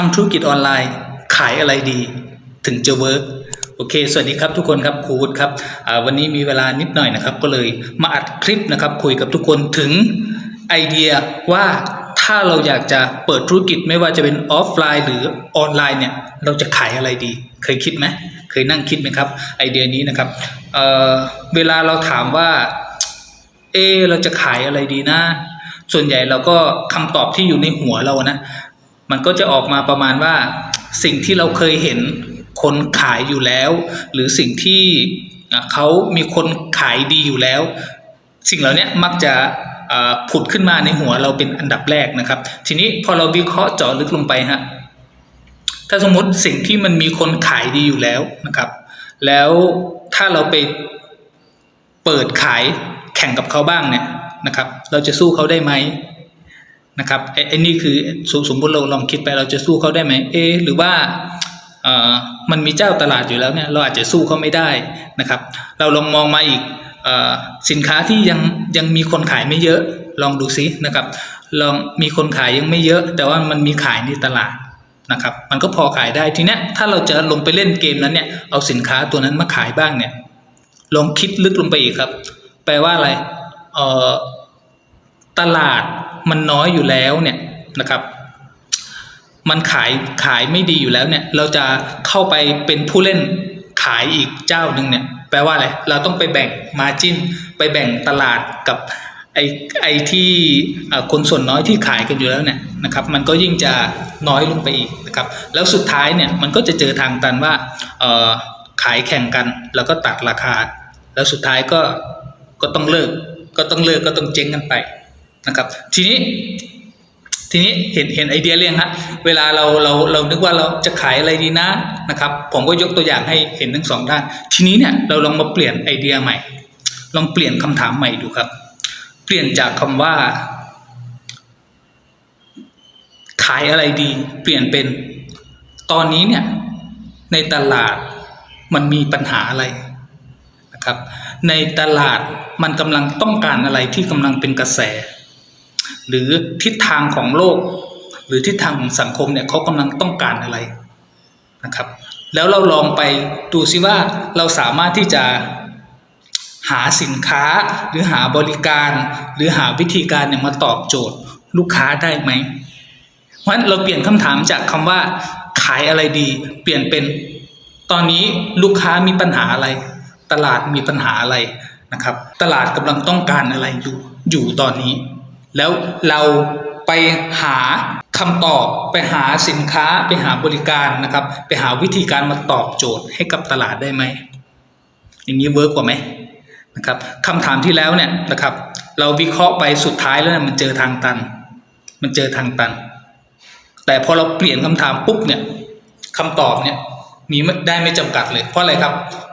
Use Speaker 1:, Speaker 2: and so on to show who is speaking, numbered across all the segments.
Speaker 1: ทำธุรกิจออนไลน์ ขายอะไรดี ถึงจะเวิร์กโอเค สวัสดีครับทุกคนครับครูวุฒิครับวันนี้มีเวลานิดหน่อยนะครับ ก็เลยมาอัดคลิปนะครับ คุยกับทุกคนถึงไอเดียว่าถ้าเราอยากจะเปิดธุรกิจไม่ว่าจะเป็นออฟไลน์ หรือออนไลน์เนี่ย เราจะขายอะไรดี เคยคิดไหมเคยนั่งคิดไหมครับ ไอเดียนี้นะครับเเวลาเราถามว่าเอเราจะขายอะไรดีนะ ส่วนใหญ่เราก็คำตอบที่อยู่ในหัวเรานะ มันก็จะออกมาประมาณว่าสิ่งที่เราเคยเห็นคนขายอยู่แล้ว หรือสิ่งที่เขามีคนขายดีอยู่แล้ว สิ่งเหล่านี้มักจะผุดขึ้นมาในหัวเราเป็นอันดับแรกนะครับ ทีนี้พอเราวิเคราะห์เจาะลึกลงไปฮะถ้าสมมติสิ่งที่มันมีคนขายดีอยู่แล้วนะครับ แล้วถ้าเราไปเปิดขายแข่งกับเขาบ้างเนี่ยนะครับ เราจะสู้เขาได้ไหม นะครับไอ้นี่คือสมสมมติเราลองคิดไปเราจะสู้เขาได้ไหมเอหรือว่าเออมันมีเจ้าตลาดอยู่แล้วเนี่ยเราอาจจะสู้เขาไม่ได้นะครับ เราลองมองมาอีกอสินค้าที่ยังยังมีคนขายไม่เยอะลองดูซินะครับลองมีคนขายยังไม่เยอะ แต่ว่ามันมีขายในตลาดนะครับ มันก็พอขายได้ทีเนี้ยถ้าเราจะลงไปเล่นเกมนั้นเนี่ยเอาสินค้าตัวนั้นมาขายบ้างเนี่ยลองคิดลึกลงไปอีกครับ แปลว่าอะไรเออตลาด มันน้อยอยู่แล้วเนี่ยนะครับ มันขายขายไม่ดีอยู่แล้วเนี่ย เราจะเข้าไปเป็นผู้เล่นขายอีกเจ้าหนึ่งเนี่ย แปลว่าอะไร เราต้องไปแบ่งมาจิ้น ไปแบ่งตลาดกับไอ้ไอ้ที่คนส่วนน้อยที่ขายกันอยู่แล้วเนี่ยนะครับ มันก็ยิ่งจะน้อยลงไปอีกนะครับ แล้วสุดท้ายเนี่ยมันก็จะเจอทางตันว่าขายแข่งกัน แล้วก็ตัดราคา แล้วสุดท้ายก็ก็ต้องเลิก ก็ต้องเลิกก็ต้องเจ๊งกันไป นะครับ ทีนี้ทีนี้เห็นเห็นไอเดียเรื่องฮะเวลาเราเราเรานึกว่าเราจะขายอะไรดีนะนะครับ ผมก็ยกตัวอย่างให้เห็นทั้งสองด้าน ทีนี้เนี่ยเราลองมาเปลี่ยนไอเดียใหม่ ลองเปลี่ยนคำถามใหม่ดูครับ เปลี่ยนจากคำว่า ขายอะไรดี เปลี่ยนเป็นตอนนี้เนี่ยในตลาดมันมีปัญหาอะไรนะครับ ในตลาดมันกำลังต้องการอะไรที่กำลังเป็นกระแส หรือทิศทางของโลก หรือทิศทางของสังคมเนี่ยเขากำลังต้องการอะไรนะครับ แล้วเราลองไปดูซิว่าเราสามารถที่จะหาสินค้าหรือหาบริการ หรือหาวิธีการเนี่ยมาตอบโจทย์ลูกค้าได้ไหมเพราะฉะนั้นเราเปลี่ยนคำถามจากคำว่าขายอะไรดี เปลี่ยนเป็นตอนนี้ลูกค้ามีปัญหาอะไร ตลาดมีปัญหาอะไรนะครับ ตลาดกำลังต้องการอะไรอยู่อยู่ตอนนี้ แล้วเราไปหาคำตอบไปหาสินค้าไปหาบริการนะครับ ไปหาวิธีการมาตอบโจทย์ให้กับตลาดได้ไหมอย่างนี้เวิร์กกว่าไหมนะครับคำถามที่แล้วเนี่ยนะครับ เราวิเคราะห์ไปสุดท้ายแล้วเนี่ยมันเจอทางตัน มันเจอทางตัน แต่พอเราเปลี่ยนคำถามปุ๊บเนี่ยคำตอบเนี่ยมีไม่ได้ไม่จำกัดเลย เพราะอะไรครับ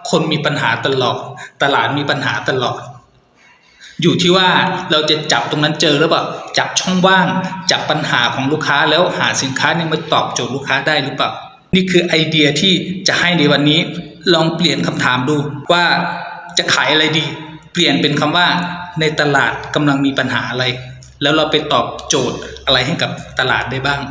Speaker 1: คนมีปัญหาตลอด ตลาดมีปัญหาตลอด อยู่ที่ว่าเราจะจับตรงนั้นเจอหรือเปล่าจับช่องว่าง จับปัญหาของลูกค้าแล้วหาสินค้านี่มาตอบโจทย์ลูกค้าได้หรือเปล่า นี่คือไอเดียที่จะให้ในวันนี้ลองเปลี่ยนคำถามดูว่าจะขายอะไรดี เปลี่ยนเป็นคำว่าในตลาดกำลังมีปัญหาอะไร แล้วเราไปตอบโจทย์อะไรให้กับตลาดได้บ้าง